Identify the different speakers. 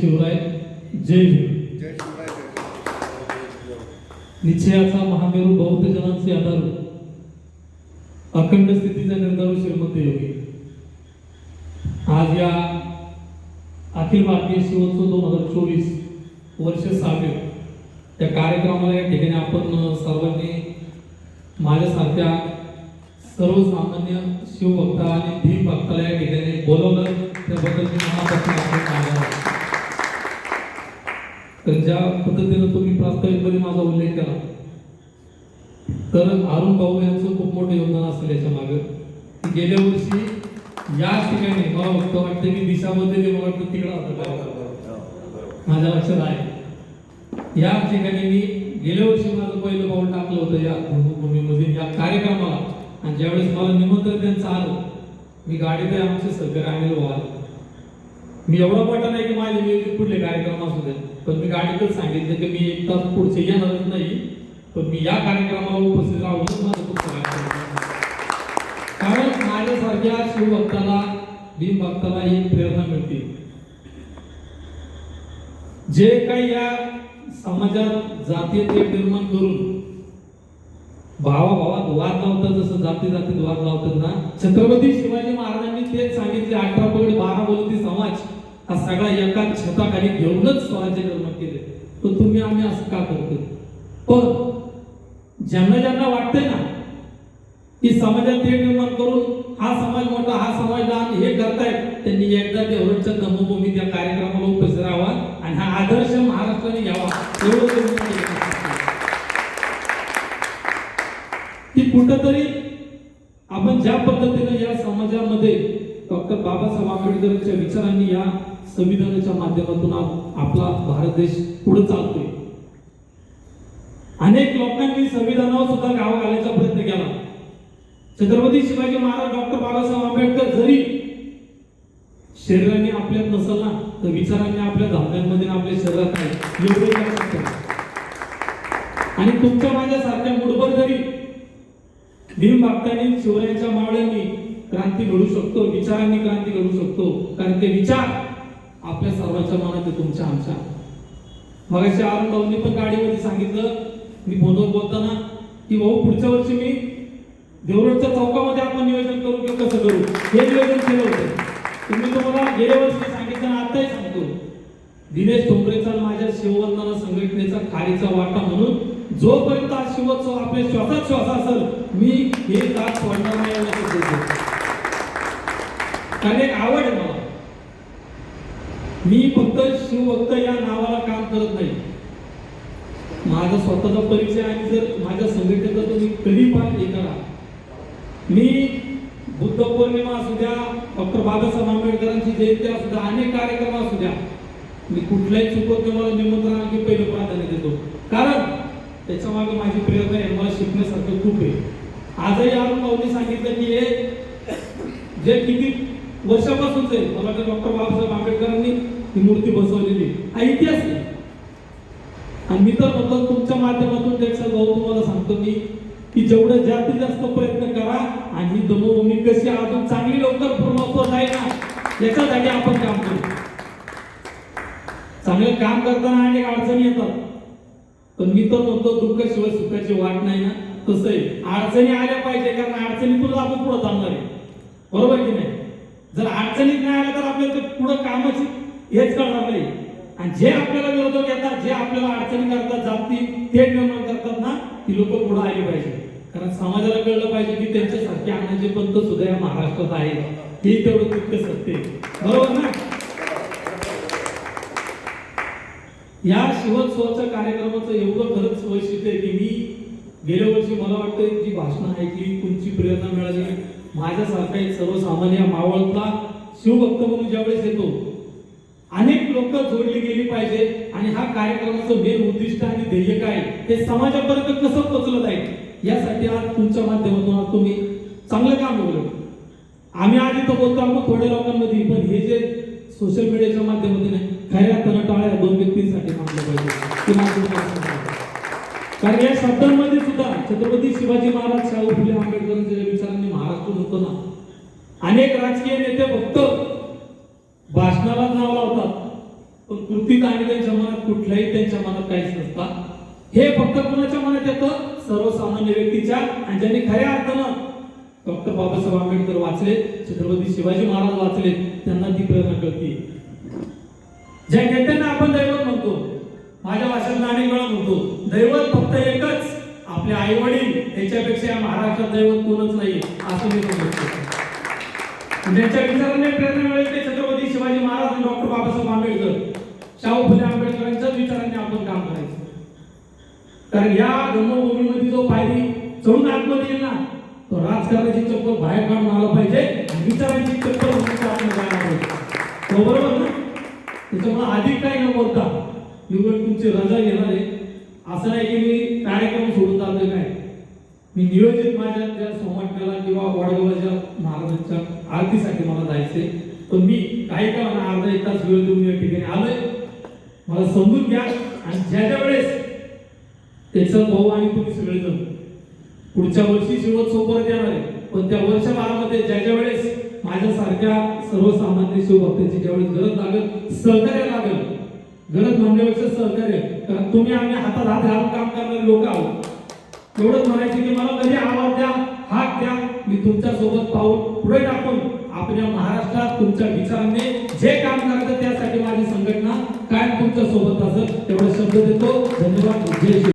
Speaker 1: शिवराय जय भीम. निश्चयाचा महामेरू बौद्ध जनांचे आधार अखंड स्थितीचा निर्धारू श्रीमंत योगी आज या अखिल भारतीय शिवोत्सव दोन हजार चोवीस वर्ष सहावे त्या कार्यक्रमाला या ठिकाणी आपण सर्वांनी माझ्यासारख्या सर्वसामान्य शिवभक्त आणि भीम भक्ताला या ठिकाणी बोलवलं त्याबद्दल मी मनापासून. तर ज्या पद्धतीनं तुम्ही प्रास्ताविकपणे माझा उल्लेख केला तर अरुण भाऊ यांचं खूप मोठं योगदान असेल याच्या मागे. गेल्या वर्षी या ठिकाणी मला फक्त वाटतं की दिशामध्ये मला वाटतं तिकडं होतं माझ्या लक्षात आहे. या ठिकाणी मी गेल्या वर्षी माझं पहिलं पाऊल टाकलं होतं या भूमीमध्ये या कार्यक्रमाला. आणि ज्यावेळेस मला निमंत्रण त्यांचं आलं मी गाडीत आमचे सहकारी अनिल भाऊ मी एवढा मोठा नाही की माझे नियोजित कुठले कार्यक्रम असू द्या पण मी गाडीतच सांगितलं की मी एक तास पुढचे येणारच नाही. पण मी या कार्यक्रमाला उपस्थित राहूनच माझं पुढचं कारण माझ्यासारख्या शिवभक्ताला भीम भक्ताला ही प्रेरणा मिळते. जे काही या समाजात जातीय ते निर्माण करून भावा भावात वाद लावतात जसं जाती जातीत वाद लावतात ना छत्रपती शिवाजी महाराजांनी तेच सांगितलं अठरा पगड बारा बोलती समाज हा सगळा एका छताखाली घेऊनच स्वराज्य निर्माण केले. तर तुम्ही आम्ही असं का करतो पण ज्यांना ज्यांना वाटतंय ना की समाजात ते निर्माण करून हा समाज मोठा हा समाज लहान हे करतायत त्यांनी एकदा देवळच्या जन्मभूमी त्या कार्यक्रमाला उपस्थित राहावा आणि हा आदर्श महाराष्ट्राने घ्यावा एवढं की कुठंतरी आपण ज्या पद्धतीने या समाजामध्ये डॉक्टर बाबासाहेब आंबेडकरांच्या विचारांनी या संविधानाच्या माध्यमातून आपला भारत देश पुढे चालतोय. अनेक लोकांनी संविधानावर सुद्धा गाव घालायचा प्रयत्न केला. छत्रपती शिवाजी महाराज डॉक्टर बाबासाहेब आंबेडकर जरी शरीराने आपल्यात नसल ना तर विचारांनी आपल्या धामण्यांमध्ये आपल्या शरीरात आहे. एवढे आणि तुमच्या माझ्यासारख्या मुठभर जरी भीम भक्तांनी शिवरायांच्या मावळ्यांनी क्रांती घडू शकतो विचारांनी क्रांती घडू शकतो कारण ते विचार आपल्या सर्वांच्या मनात आहे तुमच्या आमच्या. मग अरुण भाऊंनी पण गाडीमध्ये सांगितलं. मी फोनवर बोलताना की भाऊ पुढच्या वर्षी मी देवरोडच्या चौकामध्ये आपण नियोजन करू की कसं करू? हे नियोजन केलं होतं. तुम्ही तुम्हाला गेल्या वर्षी सांगितलं आताही सांगतो. दिनेश ठोंबरेचा माझ्या शिववंदना संघटनेचा खारीचा वाटा म्हणून जोपर्यंत हा शिवोत्सव आपल्या श्वासात श्वास असेल मी हे जात सोडणार नाही एवढं शब्द देतो. कारण एक आवड आहे मला मी फक्त शिवभक्त या नावाला काम करत नाही माझा स्वतःचा परिचय आणि जर माझ्या संघटनेचा तुम्ही कधी पाहत हे मी बुद्ध पौर्णिमा असू द्या डॉक्टर बाबासाहेब आंबेडकरांची जयंती असू द्या अनेक कार्यक्रम असू द्या. मी कुठल्याही चुकत मला निमंत्रण आणखी पहिलं प्राधान्य देतो. कारण त्याच्यामागे माझी प्रेरणा आहे मला शिकण्यासारखं खूप आहे. आजही अरुण भाऊनी सांगितलं की हे जे किती वर्षापासूनच आहे मला डॉक्टर बाबासाहेब आंबेडकरांनी ही मूर्ती बसवलेली हा इतिहास आहे आणि मी तर म्हणतो तुमच्या माध्यमातून त्याचा जाऊ तुम्हाला सांगतो मी की जेवढं जास्तीत जास्त प्रयत्न करा आणि ही जन्मभूमी कशी अजून चांगली लवकर पूर्णत्व जाईल ना याच्यासाठी आपण काम करू. चांगलं काम करताना अनेक अडचणी येतात. पण मी तर म्हणतो दुःखाशिवाय सुखाची वाट नाही ना. तसं आहे? अडचणी आल्या पाहिजे कारण अडचणीतूनच आपण पुढे चालणार आहे. बरोबर की नाही? जर अडचणीत नाही आल्या तर आपल्याला ते पुढं कामाची हेच करणार नाही. आणि जे आपल्याला विरोधक येतात जे आपल्याला अडचणी करतात जाती ते निर्माण करतात ना ती लोक पुढे आली पाहिजे. कारण समाजाला कळलं पाहिजे की त्यांच्यासारखे आणायचे पंत सुद्धा या महाराष्ट्रात आहेत. हे तेवढं तितकं सत्य बरोबर ना? या शिवोत्सवाच्या कार्यक्रमाचं एवढं खरंच वैशिष्ट्य आहे की मी गेल्या वर्षी मला वाटतं जी भाषणं ऐकली तुमची प्रेरणा मिळाली. माझ्यासारखा एक सर्वसामान्य मावळतला शिवभक्त म्हणून ज्यावेळेस येतो अनेक लोक जोडली गेली पाहिजे. आणि हा कार्यक्रमाचं मेन उद्दिष्ट आणि ध्येय काय? हे समाजापर्यंत कसं पोचलं जाईल? यासाठी आज तुमच्या माध्यमातून आज तुम्ही चांगलं काम बोललं आम्ही आधी तर बोलतो आपण थोड्या लोकांमध्ये पण हे जे सोशल मीडियाच्या माध्यमातून खऱ्या तर टाळ्या दोन व्यक्तींसाठी मानलं पाहिजे. की कारण या शब्दांमध्ये सुद्धा छत्रपती शिवाजी महाराज शाहू फुले आंबेडकरांच्या विचारांनी महाराष्ट्र होतो ना. अनेक राजकीय नेते फक्त भाषणालाच नाव लावतात. पण कृतीत आणि त्यांच्या मनात कुठल्याही त्यांच्या मनात काहीच नसतात. हे फक्त कुणाच्या मनात येतं? सर्वसामान्य व्यक्तीच्या आणि ज्यांनी खऱ्या अर्थानं. डॉक्टर बाबासाहेब आंबेडकर वाचले छत्रपती शिवाजी महाराज वाचले त्यांना ती प्रेरणा कळते. ज्या नेत्यांना आपण दैवत म्हणतो माझ्या भाषेत अनेक वेळा म्हणतो दैवत फक्त एकच आपले आई वडील याच्यापेक्षा या महाराष्ट्रात दैवत कोणच नाही असं मी समजतो ज्यांच्या विचारांनी प्रेरणा मिळते छत्रपती शिवाजी महाराज आणि डॉक्टर बाबासाहेब आंबेडकर शाहू फुले आंबेडकरांच्याच विचारांनी आपण काम करायचं. कारण या जन्मभूमीमध्ये जो पायरी चढून आतमध्ये येईल ना तो राजकारणाची चप्पल बाहेर काढून आला पाहिजे विचारांची चप्पल आपण जायला पाहिजे. हो बरोबर ना? त्याच्यामुळे अधिक काही न बोलता मी तुमची रजा घेणार आहे असं नाही की मी कार्यक्रम सोडून जातोय काय? मी नियोजित माझ्या त्या सोमाटण्याला किंवा वाडगावच्या महाराजांच्या आरतीसाठी मला जायचंय पण मी काही का म्हणा अर्धा एक तास वेळ देऊन या ठिकाणी आलोय. मला समजून घ्या आणि ज्या ज्या वेळेस त्याचा भाऊ आणि तुम्ही सगळेजण पुढच्या वर्षी शिवत परत येणार आहे पण त्या वर्षभरामध्ये ज्या ज्या वेळेस माझ्यासारख्या सर्वसामान्य शिवभक्तांची ज्यावेळेस गरज लागेल सहकार्य लागेल गरज म्हणण्यापेक्षा सहकार्य. कारण तुम्ही आम्ही हातात हात घालून काम करणारे लोक आहोत. एवढंच म्हणायचं की मला कधी आवाज द्या हात द्या. मी तुमच्यासोबत पाहून पुढे टाकून आपल्या महाराष्ट्रात तुमच्या विचारांनी जे काम करायचं त्यासाठी माझी संघटना कायम तुमच्यासोबत असेल तेवढे शब्द देतो. धन्यवाद. जय श्री